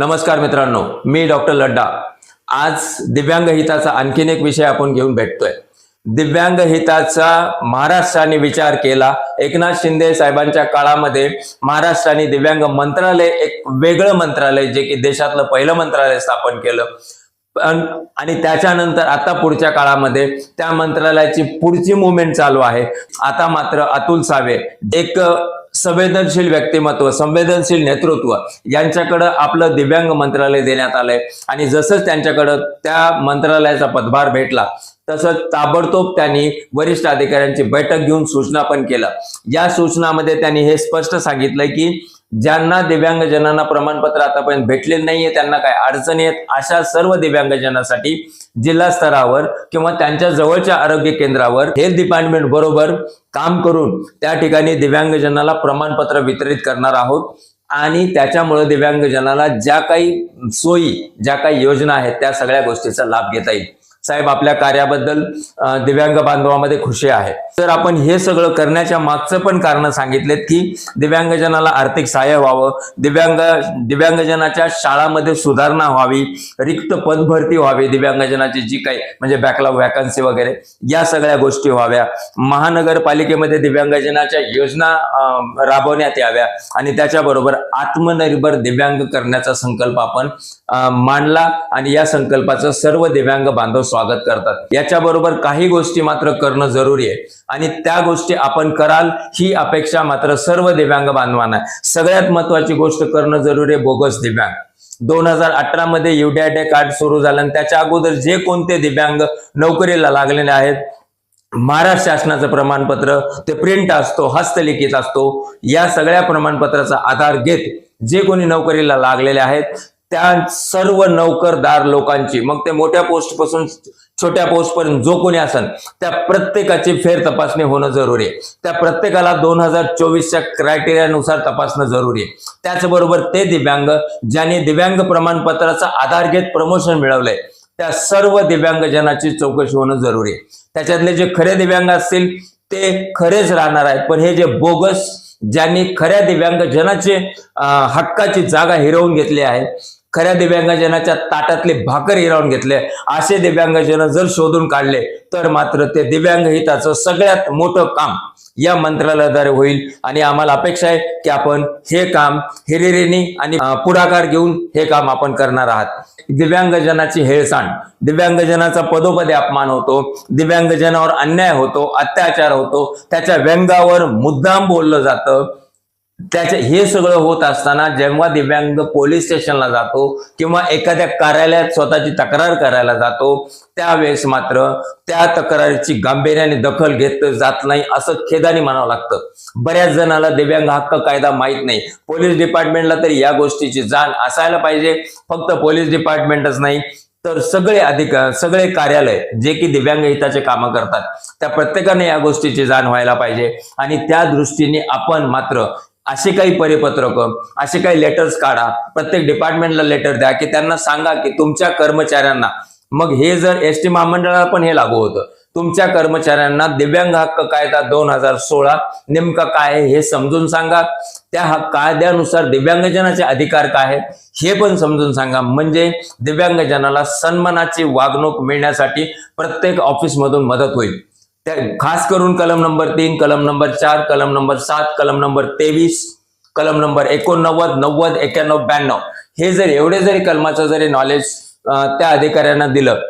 नमस्कार मित्रांनो मी डॉक्टर लड्डा. आज दिव्यांग हिताचा आणखीन एक विषय आपण घेऊन भेटतोय. दिव्यांग हिताचा महाराष्ट्राने विचार केला. एकनाथ शिंदे साहेबांच्या काळामध्ये महाराष्ट्राने दिव्यांग मंत्रालय एक वेगळं मंत्रालय जे की देशातलं पहिलं मंत्रालय स्थापन केलं. पण आणि त्याच्यानंतर आता पुढच्या काळामध्ये त्या मंत्रालयाची पुढची मुवमेंट चालू आहे. आता मात्र अतुल सावे एक संवेदनशील व्यक्तिमत्व संवेदनशील नेतृत्व यांच्याकडं आपलं दिव्यांग मंत्रालय देण्यात आलंय. आणि जसंच त्यांच्याकडं त्या मंत्रालयाचा पदभार भेटला तसंच ताबडतोब त्यांनी वरिष्ठ अधिकाऱ्यांची बैठक घेऊन सूचना पण केलं या सूचनामध्ये त्यांनी हे स्पष्ट सांगितलंय की ज्यांना दिव्यांगजनांना प्रमाणपत्र आतापर्यंत भेटलेले नाहीये त्यांना काय अडचणी आहेत? अशा सर्व दिव्यांगजनासाठी जिल्हा स्तरावर किंवा त्यांच्या जवळच्या आरोग्य केंद्रावर हेल्थ डिपार्टमेंट बरोबर काम करून त्या ठिकाणी दिव्यांगजनाला प्रमाणपत्र वितरित करणार आहोत. आणि त्याच्यामुळे दिव्यांगजनाला ज्या काही सोयी ज्या काही योजना आहेत त्या सगळ्या गोष्टीचा लाभ घेता येईल. साहेब आपल्या कार्याबद्दल दिव्यांग बांधवामध्ये खुशी आहे. तर आपण हे सगळं करण्याच्या मागचं पण कारण सांगितलेत की दिव्यांगजनाला आर्थिक सहाय्य व्हावं दिव्यांग दिव्यांगजनाच्या शाळामध्ये सुधारणा व्हावी रिक्त पदभरती व्हावी दिव्यांगजनाची जी काही म्हणजे बॅकलॉग वॅकन्सी वगैरे या सगळ्या गोष्टी व्हाव्या. महानगरपालिकेमध्ये दिव्यांगजनाच्या योजना राबवण्यात याव्या आणि त्याच्याबरोबर आत्मनिर्भर दिव्यांग करण्याचा संकल्प आपण मांडला आणि या संकल्पाचं सर्व दिव्यांग बांधव स्वागत करतात. याच्याबरोबर काही गोष्टी मात्र करणं जरुरी आहे. आणि त्या गोष्टी आपण कराल ही अपेक्षा मात्र सर्व दिव्यांग बांधवांना सगळ्यात महत्वाची गोष्ट करणं जरुरी आहे बोगस दिव्यांग. दोन हजार अठरा मध्ये युडॅडे कार्ड सुरू झालं आणि त्याच्या अगोदर जे कोणते दिव्यांग नोकरीला लागलेले आहेत महाराष्ट्र शासनाचं प्रमाणपत्र ते प्रिंट असतो हस्तलिखित असतो या सगळ्या प्रमाणपत्राचा आधार घेत जे कोणी नोकरीला लागलेले आहेत त्या सर्व नोकरदार लोकांची मग ते मोठ्या पोस्टपासून छोट्या पोस्ट पर्यंत जो कोणी असेल त्या प्रत्येकाची फेर तपासणी होणं जरुरी आहे. त्या प्रत्येकाला दोन हजार चोवीसच्या क्रायटेरियानुसार तपासणं जरुरी आहे. त्याचबरोबर ते दिव्यांग ज्यांनी दिव्यांग प्रमाणपत्राचा आधार घेत प्रमोशन मिळवलंय त्या सर्व दिव्यांगजनाची चौकशी होणं जरुरी आहे. त्याच्यातले जे खरे दिव्यांग असतील ते खरेच राहणार आहेत. पण हे जे बोगस ज्यांनी खऱ्या दिव्यांगजनाचे हक्काची जागा हिरवून घेतली आहे खऱ्या दिव्यांगजनाच्या ताटातले भाकर हिरावून घेतले. असे दिव्यांगजन जर शोधून काढले तर मात्र ते दिव्यांग हिताचं सगळ्यात मोठं काम या मंत्रालयाद्वारे होईल. आणि आम्हाला अपेक्षा आहे की आपण हे काम हिरिरीनी आणि पुढाकार घेऊन हे काम आपण करणार आहात. दिव्यांगजनाची हेळसांड दिव्यांगजनाचा पदोपदी अपमान होतो दिव्यांगजनावर अन्याय होतो अत्याचार होतो त्याच्या व्यंगावर मुद्दाम बोललं जातं. त्याचे हे सगळं होत असताना जेव्हा दिव्यांग पोलीस स्टेशनला जातो किंवा एखाद्या कार्यालयात स्वतःची तक्रार करायला जातो त्यावेळेस मात्र त्या तक्रारीची गांभीर्याने दखल घेत जात नाही असं खेदाने म्हणावं लागतं. बऱ्याच जणाला दिव्यांग हक्क कायदा माहीत नाही. पोलीस डिपार्टमेंटला तरी या गोष्टीची जाण असायला पाहिजे. फक्त पोलीस डिपार्टमेंटच नाही तर सगळे अधिक सगळे कार्यालय जे की दिव्यांग हिताचे कामं करतात त्या प्रत्येकाने या गोष्टीची जाण व्हायला पाहिजे. आणि त्या दृष्टीने आपण मात्र असे काही परिपत्रक असे काही लेटर्स काढा. प्रत्येक डिपार्टमेंटला लेटर द्या की त्यांना सांगा की तुमच्या कर्मचाऱ्यांना. मग हे जर एस टी महामंडळाला पण हे लागू होतं. तुमच्या कर्मचाऱ्यांना दिव्यांग हक्क कायदा दोन हजार सोळा नेमका काय आहे हे समजून सांगा. त्या हक्क कायद्यानुसार दिव्यांगजनाचे अधिकार काय आहेत हे पण समजून सांगा. म्हणजे दिव्यांगजनाला सन्मानाची वागणूक मिळण्यासाठी प्रत्येक ऑफिसमधून मदत होईल. त्या खास करून कलम नंबर तीन कलम नंबर चार कलम नंबर सात कलम नंबर तेवीस कलम नंबर एकोणनव्वद नव्वद एक्क्याण्णव ब्याण्णव. हे जर एवढे जरी कलमाचं जरी नॉलेज त्या अधिकाऱ्यांना दिलं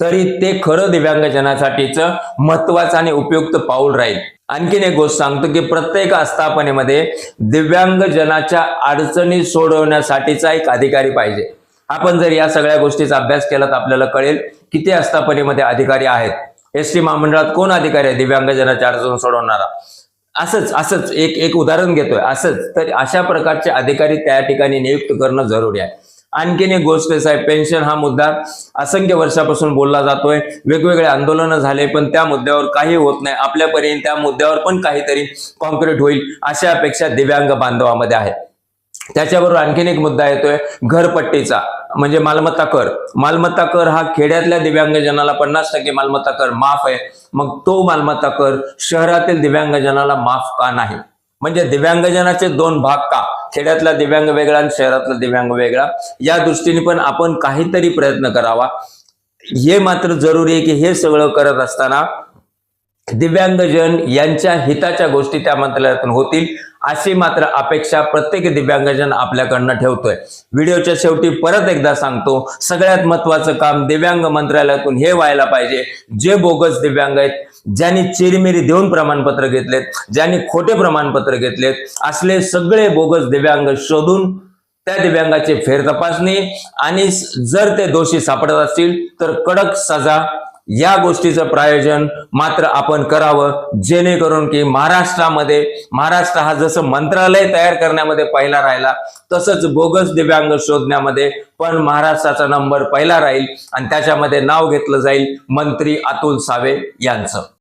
तरी ते खरं दिव्यांगजनासाठीच महत्वाचं आणि उपयुक्त पाऊल राहील. आणखीन एक गोष्ट सांगतो की प्रत्येक आस्थापनेमध्ये दिव्यांगजनाच्या अडचणी सोडवण्यासाठीचा एक अधिकारी पाहिजे. आपण जर या सगळ्या गोष्टीचा अभ्यास केला तर आपल्याला कळेल किती आस्थापनेमध्ये अधिकारी आहेत. एस टी महामंडळात कोण अधिकारी आहे? दिव्यांगजनाच्या अडचण सोडवणारा. असंच असंच एक एक उदाहरण घेतोय. असंच तर अशा प्रकारचे अधिकारी त्या ठिकाणी नियुक्त करणं जरुरी आहे. आणखीन एक गोष्ट साहेब पेन्शन हा मुद्दा असंख्य वर्षापासून बोलला जातोय. वेगवेगळे आंदोलनं झाले पण त्या मुद्द्यावर काही होत नाही. आपल्यापर्यंत त्या मुद्द्यावर पण काहीतरी कॉन्क्रीट होईल अशा अपेक्षा दिव्यांग बांधवामध्ये आहे त्याच्याबरोबर आणखीन एक मुद्दा येतोय घरपट्टीचा. म्हणजे मालमत्ता कर. मालमत्ता कर हा खेड्यातल्या दिव्यांगजनाला पन्नास टक्के मालमत्ता कर माफ आहे. मग तो मालमत्ता कर शहरातील दिव्यांगजनाला माफ का नाही? म्हणजे दिव्यांगजनाचे दोन भाग का? खेड्यातला दिव्यांग वेगळा आणि शहरातला दिव्यांग वेगळा. या दृष्टीने पण आपण काहीतरी प्रयत्न करावा. हे मात्र जरुरी आहे की हे सगळं करत असताना दिव्यांगजन यांच्या हिताच्या गोष्टी त्या मंत्रालयातून होतील अशी मात्र अपेक्षा प्रत्येक दिव्यांगजन आपल्याकडनं ठेवतोय. व्हिडिओच्या शेवटी परत एकदा सांगतो सगळ्यात महत्वाचं काम दिव्यांग मंत्रालयातून हे व्हायला पाहिजे. जे बोगस दिव्यांग आहेत ज्यांनी चिरमिरी देऊन प्रमाणपत्र घेतलेत ज्यांनी खोटे प्रमाणपत्र घेतलेत असले सगळे बोगस दिव्यांग शोधून त्या दिव्यांगाची फेर तपासणी आणि जर ते दोषी सापडत असतील तर कडक सजा या गोष्टीचं प्रायोजन मात्र आपण करावं जेणेकरून की महाराष्ट्रामध्ये महाराष्ट्र हा जसं मंत्रालय तयार करण्यामध्ये पहिला राहिला तसंच बोगस दिव्यांग शोधण्यामध्ये पण महाराष्ट्राचा नंबर पहिला राहील आणि त्याच्यामध्ये नाव घेतलं जाईल मंत्री अतुल सावे यांचं.